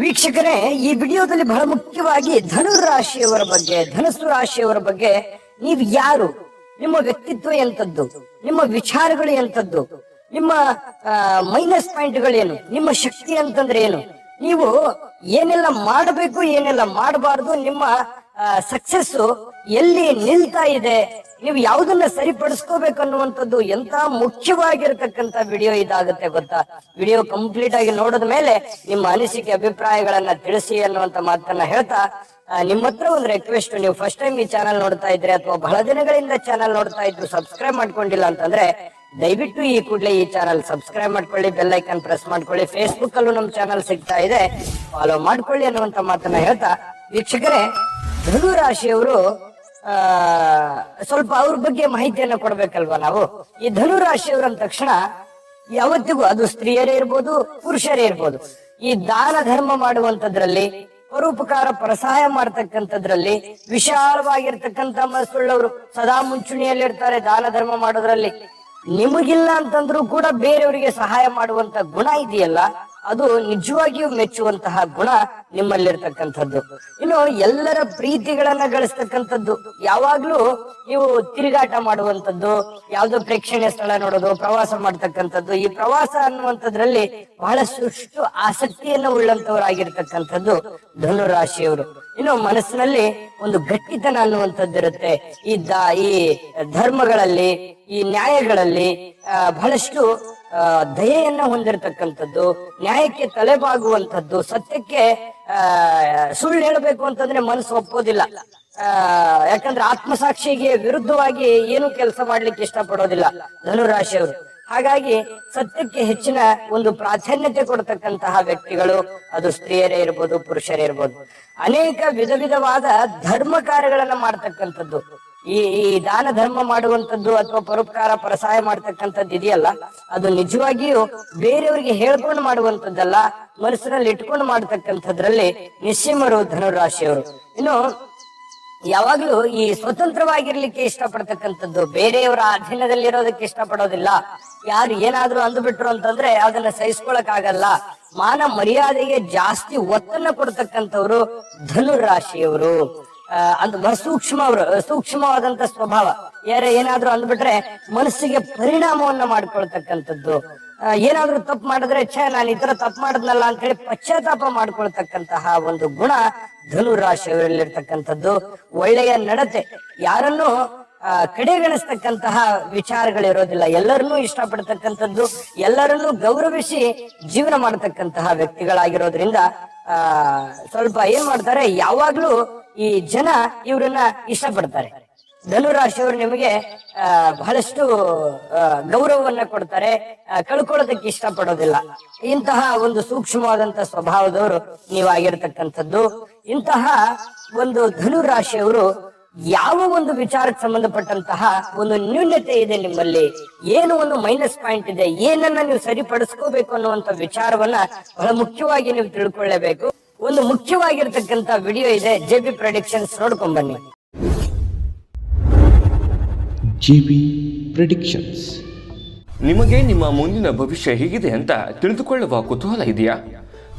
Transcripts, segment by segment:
ವೀಕ್ಷಕರೇ, ಈ ವಿಡಿಯೋದಲ್ಲಿ ಬಹಳ ಮುಖ್ಯವಾಗಿ ಧನು ರಾಶಿಯವರ ಬಗ್ಗೆ, ಧನಸ್ಸು ರಾಶಿಯವರ ಬಗ್ಗೆ ನೀವು ಯಾರು? ನಿಮ್ಮ ವ್ಯಕ್ತಿತ್ವ ಎಂತದ್ದು? ನಿಮ್ಮ ವಿಚಾರಗಳು ಎಂತದ್ದು? ನಿಮ್ಮ ಮೈನಸ್ ಪಾಯಿಂಟ್ಗಳೇನು ನಿಮ್ಮ ಶಕ್ತಿ ಅಂತಂದ್ರೆ ಏನು? ನೀವು ಏನೆಲ್ಲ ಮಾಡಬೇಕು, ಏನೆಲ್ಲ ಮಾಡಬಾರದು, ನಿಮ್ಮ ಸಕ್ಸಸ್ ಎಲ್ಲಿ ನಿಲ್ತಾ ಇದೆ? ನೀವು ಯಾವ್ದನ್ನ ಸರಿಪಡಿಸ್ಕೋಬೇಕು ಅನ್ನುವಂಥದ್ದು ಎಂತ ಮುಖ್ಯವಾಗಿರ್ತಕ್ಕಂತ ವಿಡಿಯೋ ಇದಾಗುತ್ತೆ ಗೊತ್ತಾ? ವಿಡಿಯೋ ಕಂಪ್ಲೀಟ್ ಆಗಿ ನೋಡಿದ ಮೇಲೆ ನಿಮ್ಮ ಅನಿಸಿಕೆ ಅಭಿಪ್ರಾಯಗಳನ್ನ ತಿಳಿಸಿ ಅನ್ನುವಂತ ಮಾತನ್ನ ಹೇಳ್ತಾ ನಿಮ್ಮ ಹತ್ರ ಒಂದು ರಿಕ್ವೆಸ್ಟ್ ನೀವು ಫಸ್ಟ್ ಟೈಮ್ ಈ ಚಾನಲ್ ನೋಡ್ತಾ ಇದ್ರೆ ಅಥವಾ ಬಹಳ ದಿನಗಳಿಂದ ಚಾನಲ್ ನೋಡ್ತಾ ಇದ್ರು ಸಬ್ಸ್ಕ್ರೈಬ್ ಮಾಡ್ಕೊಂಡಿಲ್ಲ ಅಂತಂದ್ರೆ ದಯವಿಟ್ಟು ಈ ಕೂಡಲೇ ಈ ಚಾನಲ್ ಸಬ್ಸ್ಕ್ರೈಬ್ ಮಾಡ್ಕೊಳ್ಳಿ ಬೆಲ್ ಐಕನ್ ಪ್ರೆಸ್ ಮಾಡ್ಕೊಳ್ಳಿ ಫೇಸ್ಬುಕ್ ಅಲ್ಲೂ ನಮ್ಮ ಚಾನಲ್ ಸಿಗ್ತಾ ಇದೆ. ಫಾಲೋ ಮಾಡ್ಕೊಳ್ಳಿ ಅನ್ನುವಂತ ಮಾತನ್ನ ಹೇಳ್ತಾ, ವೀಕ್ಷಕರೇ ಧನು ರಾಶಿಯವರು ಆ, ಸ್ವಲ್ಪ ಅವ್ರ ಬಗ್ಗೆ ಮಾಹಿತಿಯನ್ನ ಕೊಡ್ಬೇಕಲ್ವಾ ನಾವು? ಈ ಧನು ಅಂದ ತಕ್ಷಣ ಯಾವತ್ತಿಗೂ ಅದು ಸ್ತ್ರೀಯರೇ ಇರ್ಬೋದು, ಪುರುಷರೇ ಇರ್ಬೋದು. ಈ ದಾನ ಧರ್ಮ ಮಾಡುವಂತದ್ರಲ್ಲಿ, ಪರೋಪಕಾರ ಪ್ರಸಹಾಯ ಮಾಡ್ತಕ್ಕಂಥದ್ರಲ್ಲಿ, ವಿಶಾಲವಾಗಿರ್ತಕ್ಕಂಥ ಮನಸ್ಸುಳ್ಳವರು ಸದಾ ಮುಂಚೂಣಿಯಲ್ಲಿ ಇರ್ತಾರೆ ದಾನ ಧರ್ಮ ಮಾಡೋದ್ರಲ್ಲಿ. ನಿಮಗಿಲ್ಲ ಅಂತಂದ್ರೂ ಕೂಡ ಬೇರೆಯವರಿಗೆ ಸಹಾಯ ಮಾಡುವಂತ ಗುಣ ಇದೆಯಲ್ಲ? ಅದು ನಿಜವಾಗಿಯೂ ಮೆಚ್ಚುವಂತಹ ಗುಣ ನಿಮ್ಮಲ್ಲಿರ್ತಕ್ಕಂಥದ್ದು. ಇನ್ನು ಎಲ್ಲರ ಪ್ರೀತಿಗಳನ್ನ ಗಳಿಸ್ತಕ್ಕಂಥದ್ದು. ಯಾವಾಗ್ಲೂ ನೀವು ತಿರುಗಾಟ ಮಾಡುವಂತದ್ದು ಯಾವ್ದೋ ಪ್ರೇಕ್ಷಣೀಯ ಸ್ಥಳ ನೋಡೋದು, ಪ್ರವಾಸ ಮಾಡ್ತಕ್ಕಂಥದ್ದು, ಈ ಪ್ರವಾಸ ಅನ್ನುವಂಥದ್ರಲ್ಲಿ ಬಹಳಷ್ಟು ಆಸಕ್ತಿಯನ್ನು ಉಳ್ಳಂತವರಾಗಿರ್ತಕ್ಕಂಥದ್ದು ಧನುರಾಶಿಯವರು. ಇನ್ನು ಮನಸ್ಸಿನಲ್ಲಿ ಒಂದು ಗಟ್ಟಿತನ ಅನ್ನುವಂಥದ್ದು ಇರುತ್ತೆ ಈ ದ, ಈ ಧರ್ಮಗಳಲ್ಲಿ, ಈ ನ್ಯಾಯಗಳಲ್ಲಿ ಬಹಳಷ್ಟು ದಯೆಯನ್ನ ಹೊಂದಿರತಕ್ಕಂಥದ್ದು, ನ್ಯಾಯಕ್ಕೆ ತಲೆಬಾಗುವಂಥದ್ದು, ಸತ್ಯಕ್ಕೆ ಸುಳ್ಳು ಹೇಳಬೇಕು ಅಂತಂದ್ರೆ ಮನಸ್ಸು ಒಪ್ಪೋದಿಲ್ಲ. ಯಾಕಂದ್ರೆ ಆತ್ಮಸಾಕ್ಷಿಗೆ ವಿರುದ್ಧವಾಗಿ ಏನು ಕೆಲಸ ಮಾಡ್ಲಿಕ್ಕೆ ಇಷ್ಟಪಡೋದಿಲ್ಲ ಧನುರಾಶಿಯವರು. ಹಾಗಾಗಿ ಸತ್ಯಕ್ಕೆ ಹೆಚ್ಚಿನ ಒಂದು ಪ್ರಾಧಾನ್ಯತೆ ಕೊಡ್ತಕ್ಕಂತಹ ವ್ಯಕ್ತಿಗಳು ಅದು ಸ್ತ್ರೀಯರೇ ಇರ್ಬೋದು, ಪುರುಷರೇ ಇರ್ಬೋದು. ಅನೇಕ ವಿಧ ವಿಧವಾದ ಧರ್ಮ ಕಾರ್ಯಗಳನ್ನ ಮಾಡ್ತಕ್ಕಂಥದ್ದು. ಈ ಈ ದಾನ ಧರ್ಮ ಮಾಡುವಂತದ್ದು ಅಥವಾ ಪರೋಪಕಾರ ಪರಸಹಾಯ ಮಾಡ್ತಕ್ಕಂಥದ್ದು ಇದೆಯಲ್ಲ, ಅದು ನಿಜವಾಗಿಯೂ ಬೇರೆಯವರಿಗೆ ಹೇಳ್ಕೊಂಡು ಮಾಡುವಂತದ್ದಲ್ಲ ಮನಸ್ಸಿನಲ್ಲಿ ಇಟ್ಕೊಂಡು ಮಾಡ್ತಕ್ಕಂಥದ್ರಲ್ಲಿ ನಿಶ್ಚಿಮರು ಧನುರಾಶಿಯವರು. ಇನ್ನು, ಯಾವಾಗ್ಲೂ ಈ ಸ್ವತಂತ್ರವಾಗಿರ್ಲಿಕ್ಕೆ ಇಷ್ಟಪಡ್ತಕ್ಕಂಥದ್ದು, ಬೇರೆಯವರ ಅಧೀನದಲ್ಲಿ ಇರೋದಕ್ಕೆ ಇಷ್ಟಪಡೋದಿಲ್ಲ. ಯಾರು ಏನಾದ್ರೂ ಅಂದ್ಬಿಟ್ರು ಅಂತಂದ್ರೆ ಅದನ್ನ ಸಹಿಸ್ಕೊಳಕ್ ಆಗಲ್ಲ ಮಾನ ಮರ್ಯಾದೆಗೆ ಜಾಸ್ತಿ ಒತ್ತನ್ನ ಕೊಡ್ತಕ್ಕಂಥವ್ರು ಧನುರಾಶಿಯವರು. ಅದು ಬಹಳ ಸೂಕ್ಷ್ಮ ಅವರು ಸೂಕ್ಷ್ಮವಾದಂತ ಸ್ವಭಾವ. ಯಾರ ಏನಾದ್ರೂ ಅಂದ್ಬಿಟ್ರೆ ಮನಸ್ಸಿಗೆ ಪರಿಣಾಮವನ್ನ ಮಾಡ್ಕೊಳ್ತಕ್ಕಂಥದ್ದು. ಏನಾದ್ರೂ ತಪ್ಪು ಮಾಡಿದ್ರೆ ಛ ನಾನು ಈ ತರ ತಪ್ಪು ಮಾಡಿದ್ನಲ್ಲ ಅಂತ ಹೇಳಿ ಪಶ್ಚಾತ್ತಾಪ ಮಾಡ್ಕೊಳ್ತಕ್ಕಂತಹ ಒಂದು ಗುಣ ಧನು ರಾಶಿಯವರಲ್ಲಿರ್ತಕ್ಕಂಥದ್ದು ಒಳ್ಳೆಯ ನಡತೆ. ಯಾರನ್ನು ಆ, ಕಡೆಗಣಿಸ್ತಕ್ಕಂತಹ ವಿಚಾರಗಳಿರೋದಿಲ್ಲ. ಎಲ್ಲರನ್ನೂ ಇಷ್ಟಪಡ್ತಕ್ಕಂಥದ್ದು ಎಲ್ಲರನ್ನೂ ಗೌರವಿಸಿ ಜೀವನ ಮಾಡತಕ್ಕಂತಹ ವ್ಯಕ್ತಿಗಳಾಗಿರೋದ್ರಿಂದ ಆ ಸ್ವಲ್ಪ ಏನ್ ಮಾಡ್ತಾರೆ ಯಾವಾಗ್ಲೂ ಈ ಜನ ಇವರನ್ನ ಇಷ್ಟಪಡ್ತಾರೆ. ಧನುರಾಶಿಯವರು ನಿಮಗೆ ಆ, ಬಹಳಷ್ಟು ಗೌರವವನ್ನ ಕೊಡ್ತಾರೆ. ಕಳ್ಕೊಳ್ಳೋದಕ್ಕೆ ಇಷ್ಟ ಇಷ್ಟಪಡೋದಿಲ್ಲ. ಇಂತಹ ಒಂದು ಸೂಕ್ಷ್ಮವಾದಂತ ಸ್ವಭಾವದವರು ನೀವಾಗಿರ್ತಕ್ಕಂಥದ್ದು. ಇಂತಹ ಒಂದು ಧನು ಧನುರಾಶಿಯವರು ಯಾವ ಒಂದು ವಿಚಾರಕ್ಕೆ ಸಂಬಂಧಪಟ್ಟಂತಹ ಒಂದು ನ್ಯೂನ್ಯತೆ ಇದೆ ನಿಮ್ಮಲ್ಲಿ? ಏನು ಒಂದು ಮೈನಸ್ ಪಾಯಿಂಟ್ ಇದೆ? ಏನನ್ನ ನೀವು ಸರಿಪಡಿಸ್ಕೋಬೇಕು ಅನ್ನುವಂತ ವಿಚಾರವನ್ನ ಬಹಳ ಮುಖ್ಯವಾಗಿ ನೀವು ತಿಳ್ಕೊಳ್ಳೇಬೇಕು. ಒಂದು ಮುಖ್ಯವಾಗಿರ್ತಕ್ಕಂತ ವಿಡಿಯೋ ಇದೆ ಜೆ ಬಿ ಪ್ರೊಡಿಕ್ಷನ್ಸ್ ನೋಡ್ಕೊಂಡ್ ಬನ್ನಿ. ಜಿಬಿ ಪ್ರೆಡಿಕ್ಷನ್ಸ್ ನಿಮಗೆ ನಿಮ್ಮ ಮುಂದಿನ ಭವಿಷ್ಯ ಹೇಗಿದೆ ಅಂತ ತಿಳಿದುಕೊಳ್ಳುವ ಕುತೂಹಲ ಇದೆಯಾ?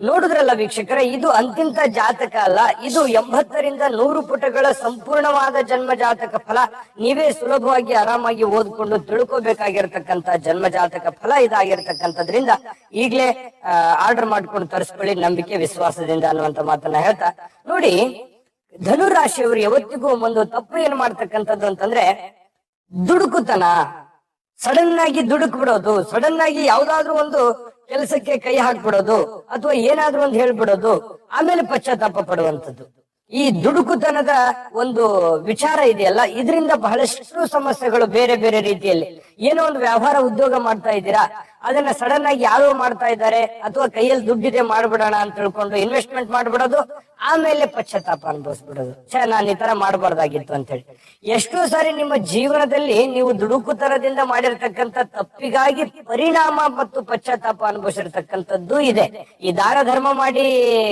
ನೋಡಿದ್ರಲ್ಲ ವೀಕ್ಷಕರೇ, ಇದು ಅಂತಿಂತ ಜಾತಕ ಅಲ್ಲ. ಇದು ಎಂಬತ್ತರಿಂದ ನೂರು ಪುಟಗಳ ಸಂಪೂರ್ಣವಾದ ಜನ್ಮ ಜಾತಕ ಫಲ. ನೀವೇ ಸುಲಭವಾಗಿ ಆರಾಮಾಗಿ ಓದ್ಕೊಂಡು ತಿಳ್ಕೊಬೇಕಾಗಿರ್ತಕ್ಕಂತ ಜನ್ಮ ಜಾತಕ ಫಲ ಇದಾಗಿರ್ತಕ್ಕಂಥದ್ರಿಂದ ಈಗಲೇ ಆರ್ಡರ್ ಮಾಡ್ಕೊಂಡು ತರಿಸ್ಕೊಳ್ಳಿ. ನಂಬಿಕೆ, ವಿಶ್ವಾಸದಿಂದ ಅನ್ನುವಂತ ಮಾತನ್ನ ಹೇಳ್ತಾ. ನೋಡಿ, ಧನುರಾಶಿಯವರು ಯಾವತ್ತಿಗೂ ಒಂದು ತಪ್ಪು ಏನ್ ಮಾಡ್ತಕ್ಕಂಥದ್ದು ಅಂತಂದ್ರೆ, ದುಡುಕುತನ. ಸಡನ್ ಆಗಿ ದುಡುಕ್ ಬಿಡೋದು ಸಡನ್ ಆಗಿ ಯಾವ್ದಾದ್ರು ಒಂದು ಕೆಲಸಕ್ಕೆ ಕೈ ಹಾಕ್ಬಿಡೋದು ಅಥವಾ ಏನಾದ್ರೂ ಒಂದು ಹೇಳ್ಬಿಡೋದು, ಆಮೇಲೆ ಪಶ್ಚಾತ್ತಾಪ ಪಡುವಂತದ್ದು ಈ ದುಡುಕುತನದ ಒಂದು ವಿಚಾರ ಇದೆಯಲ್ಲ, ಇದರಿಂದ ಬಹಳಷ್ಟು ಸಮಸ್ಯೆಗಳು ಬೇರೆ ಬೇರೆ ರೀತಿಯಲ್ಲಿ. ಏನೋ ಒಂದು ವ್ಯವಹಾರ ಉದ್ಯೋಗ ಮಾಡ್ತಾ ಇದ್ದೀರಾ ಅದನ್ನ ಸಡನ್ ಆಗಿ ಯಾರೋ ಮಾಡ್ತಾ ಇದ್ದಾರೆ ಅಥವಾ ಕೈಯಲ್ಲಿ ದುಡ್ಡಿದೆ ಮಾಡ್ಬಿಡೋಣ ಅಂತ ತಿಳ್ಕೊಂಡು ಇನ್ವೆಸ್ಟ್ಮೆಂಟ್ ಮಾಡ್ಬಿಡೋದು, ಆಮೇಲೆ ಪಶ್ಚಾತ್ತಾಪ ಅನುಭವಿಸ್ಬಿಡೋದು. ಛೇ, ನಾನು ಈ ತರ ಮಾಡಬಾರ್ದಾಗಿತ್ತು ಅಂತ ಹೇಳಿ ಎಷ್ಟೋ ಸಾರಿ ನಿಮ್ಮ ಜೀವನದಲ್ಲಿ ನೀವು ದುಡುಕುತನದಿಂದ ಮಾಡಿರ್ತಕ್ಕಂಥ ತಪ್ಪಿಗಾಗಿ ಪರಿಣಾಮ ಮತ್ತು ಪಶ್ಚಾತ್ತಾಪ ಅನುಭವಿಸಿರ್ತಕ್ಕಂಥದ್ದು ಇದೆ. ಈ ದಾರ ಧರ್ಮ ಮಾಡಿ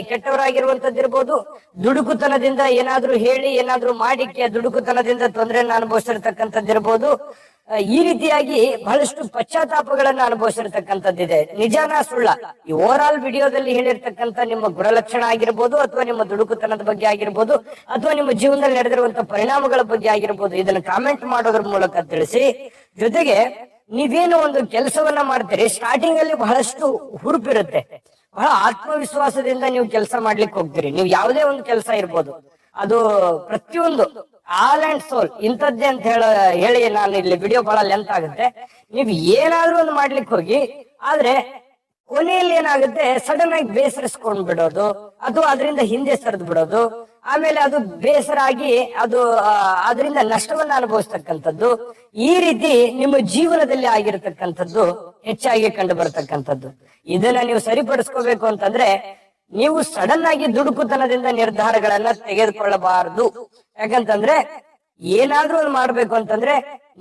ಕೆಟ್ಟವರಾಗಿರುವಂತದ್ದಿರ್ಬೋದು ದುಡುಕುತನದಿಂದ ಏನಾದ್ರೂ ಹೇಳಿ, ಏನಾದ್ರೂ ಮಾಡಿ ಕೆ- ದುಡುಕುತನದಿಂದ ತೊಂದರೆಯನ್ನು ಅನುಭವಿಸಿರ್ತಕ್ಕಂಥದ್ದಿರ್ಬೋದು ಈ ರೀತಿಯಾಗಿ ಬಹಳಷ್ಟು ಪಶ್ಚಾತ್ತಾಪಗಳನ್ನ ಅನುಭವಿಸಿರ್ತಕ್ಕಂಥದ್ದಿದೆ. ನಿಜಾನ ಸುಳ್ಳ. ಈ ಓವರ್ ವಿಡಿಯೋದಲ್ಲಿ ಹೇಳಿರ್ತಕ್ಕಂಥ ನಿಮ್ಮ ಗುಣಲಕ್ಷಣ ಆಗಿರ್ಬೋದು, ಅಥವಾ ನಿಮ್ಮ ದುಡುಕುತನದ ಬಗ್ಗೆ ಆಗಿರ್ಬೋದು, ಅಥವಾ ನಿಮ್ಮ ಜೀವನದಲ್ಲಿ ನಡೆದಿರುವಂತಹ ಪರಿಣಾಮಗಳ ಬಗ್ಗೆ ಆಗಿರ್ಬೋದು, ಇದನ್ನ ಕಾಮೆಂಟ್ ಮಾಡೋದ್ರ ಮೂಲಕ ತಿಳಿಸಿ. ಜೊತೆಗೆ, ನೀವೇನು ಒಂದು ಕೆಲಸವನ್ನ ಮಾಡ್ತೀರಿ ಸ್ಟಾರ್ಟಿಂಗ್ ಅಲ್ಲಿ ಬಹಳಷ್ಟು ಹುರುಪಿರುತ್ತೆ. ಬಹಳ ಆತ್ಮವಿಶ್ವಾಸದಿಂದ ನೀವು ಕೆಲಸ ಮಾಡ್ಲಿಕ್ಕೆ ಹೋಗ್ತೀರಿ. ನೀವು ಯಾವುದೇ ಒಂದು ಕೆಲಸ ಇರ್ಬೋದು. ಅದು ಪ್ರತಿಯೊಂದು ಆಲ್ ಅಂಡ್ ಸೋಲ್ ಇಂಥದ್ದೇ ಅಂತ ಹೇಳ, ಹೇಳಿ ನಾನು ಇಲ್ಲಿ ವಿಡಿಯೋ ಬಹಳ ಲೆಂತ್ ಆಗುತ್ತೆ. ನೀವು ಏನಾದ್ರೂ ಒಂದು ಮಾಡ್ಲಿಕ್ಕೆ ಹೋಗಿ, ಆದ್ರೆ ಕೊನೆಯಲ್ಲಿ ಏನಾಗುತ್ತೆ? ಸಡನ್ ಆಗಿ ಬೇಸರಿಸ್ಕೊಂಡ್ ಬಿಡೋದು, ಅದು ಅದರಿಂದ ಹಿಂದೆ ಸರಿದು ಬಿಡೋದು, ಆಮೇಲೆ ಅದು ಬೇಸರ ಆಗಿ ಅದು ಅದರಿಂದ ನಷ್ಟವನ್ನ ಅನುಭವಿಸ್ತಕ್ಕಂಥದ್ದು, ಈ ರೀತಿ ನಿಮ್ಮ ಜೀವನದಲ್ಲಿ ಆಗಿರತಕ್ಕಂಥದ್ದು ಹೆಚ್ಚಾಗಿ ಕಂಡು ಬರ್ತಕ್ಕಂಥದ್ದು. ಇದನ್ನ ನೀವು ಸರಿಪಡಿಸ್ಕೋಬೇಕು ಅಂತಂದ್ರೆ ನೀವು ಸಡನ್ ಆಗಿ ದುಡುಕುತನದಿಂದ ನಿರ್ಧಾರಗಳನ್ನ ತೆಗೆದುಕೊಳ್ಳಬಾರದು. ಯಾಕಂತಂದ್ರೆ ಏನಾದ್ರೂ ಒಂದು ಮಾಡ್ಬೇಕು ಅಂತಂದ್ರೆ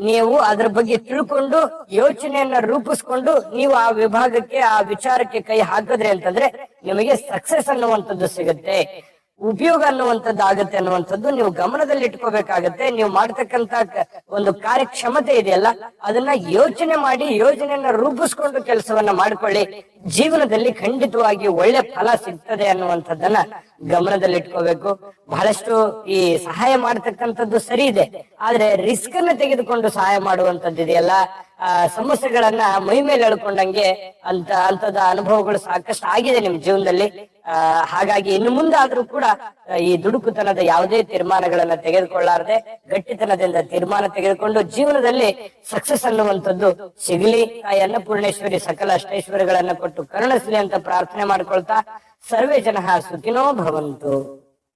ನೀವು ಅದ್ರ ಬಗ್ಗೆ ತಿಳ್ಕೊಂಡು ಯೋಚನೆಯನ್ನ ರೂಪಿಸ್ಕೊಂಡು ನೀವು ಆ ವಿಭಾಗಕ್ಕೆ, ಆ ವಿಚಾರಕ್ಕೆ ಕೈ ಹಾಕಿದ್ರಿ ಅಂತಂದ್ರೆ ನಿಮಗೆ ಸಕ್ಸಸ್ ಅನ್ನುವಂಥದ್ದು ಸಿಗುತ್ತೆ. ಉಪಯೋಗ ಅನ್ನುವಂಥದ್ದು ಆಗತ್ತೆ ಅನ್ನುವಂಥದ್ದು ನೀವು ಗಮನದಲ್ಲಿ ಇಟ್ಕೋಬೇಕಾಗತ್ತೆ ನೀವು ಮಾಡ್ತಕ್ಕಂತ ಒಂದು ಕಾರ್ಯಕ್ಷಮತೆ ಇದೆಯಲ್ಲ, ಅದನ್ನ ಯೋಚನೆ ಮಾಡಿ, ಯೋಜನೆಯನ್ನ ರೂಪಿಸ್ಕೊಂಡು ಕೆಲಸವನ್ನ ಮಾಡ್ಕೊಳ್ಳಿ. ಜೀವನದಲ್ಲಿ ಖಂಡಿತವಾಗಿ ಒಳ್ಳೆ ಫಲ ಸಿಗ್ತದೆ ಅನ್ನುವಂಥದ್ದನ್ನ ಗಮನದಲ್ಲಿ ಇಟ್ಕೋಬೇಕು ಬಹಳಷ್ಟು ಈ ಸಹಾಯ ಮಾಡ್ತಕ್ಕಂಥದ್ದು ಸರಿ ಇದೆ. ಆದ್ರೆ ರಿಸ್ಕ್ ಅನ್ನ ತೆಗೆದುಕೊಂಡು ಸಹಾಯ ಮಾಡುವಂತದ್ದು ಇದೆಯಲ್ಲ, ಆ ಸಮಸ್ಯೆಗಳನ್ನ ಮೈ ಮೇಲೆ ಎಳ್ಕೊಂಡಂಗೆ ಅಂತ ಅಂತದ ಅನುಭವಗಳು ಸಾಕಷ್ಟು ಆಗಿದೆ ನಿಮ್ ಜೀವನದಲ್ಲಿ. ಹಾಗಾಗಿ ಇನ್ನು ಮುಂದಾದ್ರೂ ಕೂಡ ಈ ದುಡುಕುತನದ ಯಾವುದೇ ತೀರ್ಮಾನಗಳನ್ನ ತೆಗೆದುಕೊಳ್ಳಾರದೆ, ಗಟ್ಟಿತನದಿಂದ ತೀರ್ಮಾನ ತೆಗೆದುಕೊಂಡು ಜೀವನದಲ್ಲಿ ಸಕ್ಸಸ್ ಅನ್ನುವಂಥದ್ದು ಸಿಗಲಿ. ತಾಯಿ ಅನ್ನಪೂರ್ಣೇಶ್ವರಿ ಸಕಲ ಅಷ್ಟೈಶ್ವರ್ಯಗಳನ್ನ ಕೊಟ್ಟು ಕರುಣಿಸಲಿ ಅಂತ ಪ್ರಾರ್ಥನೆ ಮಾಡ್ಕೊಳ್ತಾ, ಸರ್ವೇ ಜನ ಸುಖಿನೋ ಭವಂತು.